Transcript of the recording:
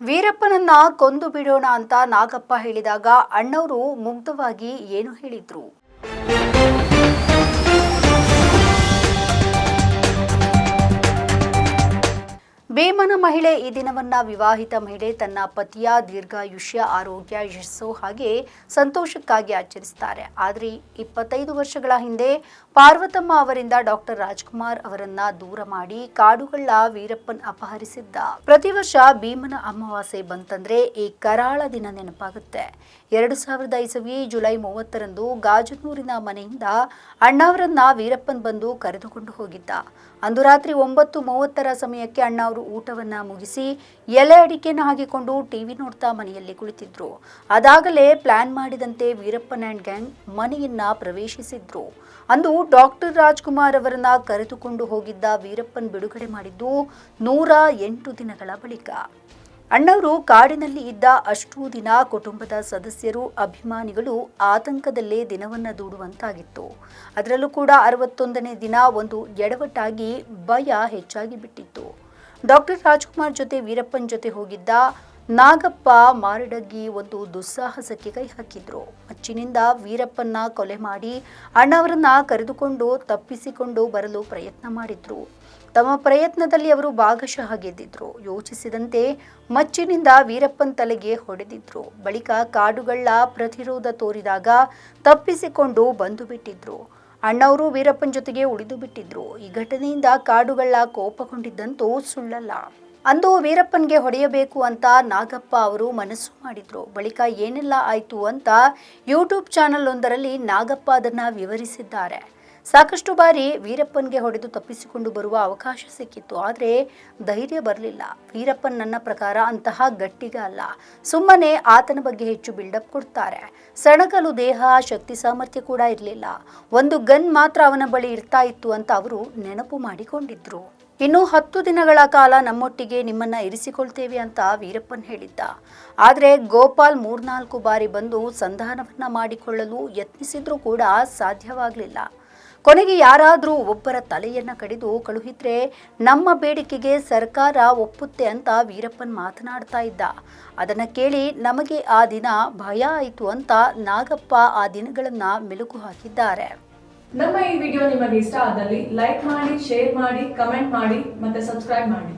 ವೀರಪ್ಪನನ್ನ ಕೊಂದು ಬಿಡೋಣ ಅಂತ ನಾಗಪ್ಪ ಹೇಳಿದಾಗ ಅಣ್ಣವರು ಮುಗ್ಧವಾಗಿ ಏನು ಹೇಳಿದ್ರು? ಮಹಿಳೆ ಈ ದಿನವನ್ನ ವಿವಾಹಿತ ಮಹಿಳೆ ತನ್ನ ಪತಿಯ ದೀರ್ಘಾಯುಷ್ಯ, ಆರೋಗ್ಯ, ಯಶಸ್ಸು ಹಾಗೆ ಸಂತೋಷಕ್ಕಾಗಿ ಆಚರಿಸುತ್ತಾರೆ ಆದರೆ ಇಪ್ಪತ್ತೈದು ವರ್ಷಗಳ ಹಿಂದೆ ಪಾರ್ವತಮ್ಮ ಅವರಿಂದ ಡಾಕ್ಟರ್ ರಾಜ್ಕುಮಾರ್ ಅವರನ್ನ ದೂರ ಮಾಡಿ ಕಾಡುಗಳ ವೀರಪ್ಪನ್ ಅಪಹರಿಸಿದ್ದ. ಪ್ರತಿ ವರ್ಷ ಭೀಮನ ಅಮಾವಾಸ್ಯೆ ಬಂತಂದ್ರೆ ಈ ಕರಾಳ ದಿನ ನೆನಪಾಗುತ್ತೆ. ಎರಡು ಸಾವಿರದ ಇಸವಿ ಜುಲೈ ಮೂವತ್ತರಂದು ಗಾಜನೂರಿನ ಮನೆಯಿಂದ ಅಣ್ಣವರನ್ನ ವೀರಪ್ಪನ್ ಬಂದು ಕರೆದುಕೊಂಡು ಹೋಗಿದ್ದ. ಅಂದು ರಾತ್ರಿ ಒಂಬತ್ತು ಮೂವತ್ತರ ಸಮಯಕ್ಕೆ ಅಣ್ಣ ಅವರು ಊಟವನ್ನ ಮುಗಿಸಿ ಎಲೆ ಅಡಿಕೆಯನ್ನು ಹಾಕಿಕೊಂಡು ಟಿವಿ ನೋಡ್ತಾ ಮನೆಯಲ್ಲಿ ಕುಳಿತಿದ್ರು. ಅದಾಗಲೇ ಪ್ಲಾನ್ ಮಾಡಿದಂತೆ ವೀರಪ್ಪನ್ ಆ್ಯಂಡ್ ಗ್ಯಾಂಗ್ ಮನೆಯನ್ನ ಪ್ರವೇಶಿಸಿದ್ರು. ಅಂದು ಡಾಕ್ಟರ್ ರಾಜ್ಕುಮಾರ್ ಅವರನ್ನ ಕರೆದುಕೊಂಡು ಹೋಗಿದ್ದ ವೀರಪ್ಪನ್ ಬಿಡುಗಡೆ ಮಾಡಿದ್ದು ನೂರ ಎಂಟು ದಿನಗಳ ಬಳಿಕ. ಅಣ್ಣವರು ಕಾಡಿನಲ್ಲಿ ಇದ್ದ ಅಷ್ಟೂ ದಿನ ಕುಟುಂಬದ ಸದಸ್ಯರು, ಅಭಿಮಾನಿಗಳು ಆತಂಕದಲ್ಲೇ ದಿನವನ್ನ ದೂಡುವಂತಾಗಿತ್ತು. ಅದರಲ್ಲೂ ಕೂಡ ಅರವತ್ತೊಂದನೇ ದಿನ ಒಂದು ಎಡವಟ್ಟಾಗಿ ಭಯ ಹೆಚ್ಚಾಗಿ ಬಿಟ್ಟಿತ್ತು. ಡಾಕ್ಟರ್ ರಾಜ್ಕುಮಾರ್ ಜೊತೆ ವೀರಪ್ಪನ್ ಜೊತೆ ಹೋಗಿದ್ದ ನಾಗಪ್ಪ ಮಾರಡಗಿ ಒಂದು ದುಸ್ಸಾಹಸಕ್ಕೆ ಕೈ ಹಾಕಿದ್ರು. ಮಚ್ಚಿನಿಂದ ವೀರಪ್ಪನ್ನ ಕೊಲೆ ಮಾಡಿ ಅಣ್ಣವರನ್ನ ಕರೆದುಕೊಂಡು ತಪ್ಪಿಸಿಕೊಂಡು ಬರಲು ಪ್ರಯತ್ನ ಮಾಡಿದ್ರು. ತಮ್ಮ ಪ್ರಯತ್ನದಲ್ಲಿ ಅವರು ಭಾಗಶಃ ಗೆದ್ದಿದ್ರು. ಯೋಚಿಸಿದಂತೆ ಮಚ್ಚಿನಿಂದ ವೀರಪ್ಪನ್ ತಲೆಗೆ ಹೊಡೆದಿದ್ರು. ಬಳಿಕ ಕಾಡುಗಳ ಪ್ರತಿರೋಧ ತೋರಿದಾಗ ತಪ್ಪಿಸಿಕೊಂಡು ಬಂದು ಬಿಟ್ಟಿದ್ರು. ಅಣ್ಣವರು ವೀರಪ್ಪನ ಜೊತೆಗೆ ಉಳಿದು ಬಿಟ್ಟಿದ್ರು. ಈ ಘಟನೆಯಿಂದ ಕಾಡುಗಳ ಕೋಪಗೊಂಡಿದ್ದಂತೂ ಸುಳ್ಳಲ್ಲ. ಅಂದು ವೀರಪ್ಪನ್ಗೆ ಹೊಡೆಯಬೇಕು ಅಂತ ನಾಗಪ್ಪ ಅವರು ಮನಸ್ಸು ಮಾಡಿದ್ರು. ಬಳಿಕ ಏನೆಲ್ಲ ಆಯಿತು ಅಂತ ಯೂಟ್ಯೂಬ್ ಚಾನಲ್ ಒಂದರಲ್ಲಿ ನಾಗಪ್ಪ ಅದನ್ನ ವಿವರಿಸಿದ್ದಾರೆ. ಸಾಕಷ್ಟು ಬಾರಿ ವೀರಪ್ಪನ್ಗೆ ಹೊಡೆದು ತಪ್ಪಿಸಿಕೊಂಡು ಬರುವ ಅವಕಾಶ ಸಿಕ್ಕಿತ್ತು, ಆದರೆ ಧೈರ್ಯ ಬರಲಿಲ್ಲ. ವೀರಪ್ಪನ್ ನನ್ನ ಪ್ರಕಾರ ಅಂತಹ ಗಟ್ಟಿಗ ಅಲ್ಲ. ಸುಮ್ಮನೆ ಆತನ ಬಗ್ಗೆ ಹೆಚ್ಚು ಬಿಲ್ಡಪ್ ಕೊಡ್ತಾರೆ. ಸಣಕಲು ದೇಹ, ಶಕ್ತಿ, ಸಾಮರ್ಥ್ಯ ಕೂಡ ಇರಲಿಲ್ಲ. ಒಂದು ಗನ್ ಮಾತ್ರ ಅವನ ಬಳಿ ಇರ್ತಾ ಇತ್ತು ಅಂತ ಅವರು ನೆನಪು ಮಾಡಿಕೊಂಡಿದ್ರು. ಇನ್ನು ಹತ್ತು ದಿನಗಳ ಕಾಲ ನಮ್ಮೊಟ್ಟಿಗೆ ನಿಮ್ಮನ್ನ ಇರಿಸಿಕೊಳ್ತೇವೆ ಅಂತ ವೀರಪ್ಪನ್ ಹೇಳಿದ್ದ. ಆದರೆ ಗೋಪಾಲ್ ಮೂರ್ನಾಲ್ಕು ಬಾರಿ ಬಂದು ಸಂಧಾನವನ್ನ ಮಾಡಿಕೊಳ್ಳಲು ಯತ್ನಿಸಿದ್ರೂ ಕೂಡ ಸಾಧ್ಯವಾಗಲಿಲ್ಲ. ಕೊನೆಗೆ ಯಾರಾದರೂ ಒಬ್ಬರ ತಲೆಯನ್ನು ಕಡಿದು ಕಳುಹಿದ್ರೆ ನಮ್ಮ ಬೇಡಿಕೆಗೆ ಸರ್ಕಾರ ಒಪ್ಪುತ್ತೆ ಅಂತ ವೀರಪ್ಪನ್ ಮಾತನಾಡ್ತಾ ಇದ್ದ. ಅದನ್ನ ಕೇಳಿ ನಮಗೆ ಆ ದಿನ ಭಯ ಆಯಿತು ಅಂತ ನಾಗಪ್ಪ ಆ ದಿನಗಳನ್ನ ಮೆಲುಕು ಹಾಕಿದ್ದಾರೆ. ನಮ್ಮ ಈ ವಿಡಿಯೋ ನಿಮಗೆ ಇಷ್ಟ ಆದಲ್ಲಿ ಲೈಕ್ ಮಾಡಿ, ಶೇರ್ ಮಾಡಿ, ಕಮೆಂಟ್ ಮಾಡಿ ಮತ್ತೆ ಸಬ್ಸ್ಕ್ರೈಬ್ ಮಾಡಿ.